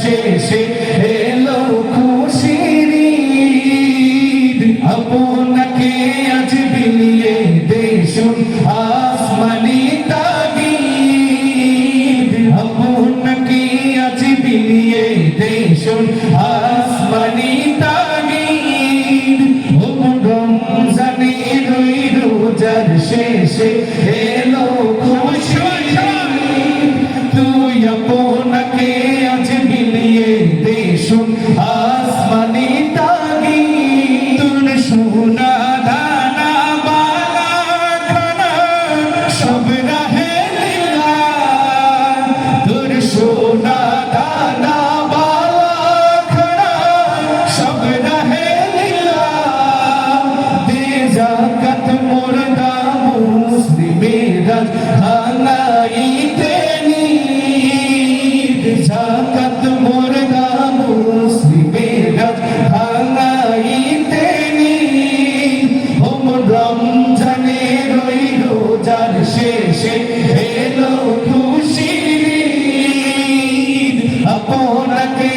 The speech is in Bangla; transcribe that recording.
শেষে এলো খুশির আপনাকে আজ বিলিয়ে দেশুন আসমানি তাগিদ। আপনাকে আজ বিলিয়ে দেশুন আসমানি তাগিদ। রমজানে রই রোজার শেষে দেশুন আসমানি তাগি তুন সোনা দানা বালা খানা সব রাহে শেষে এলো খুশি আপনাকে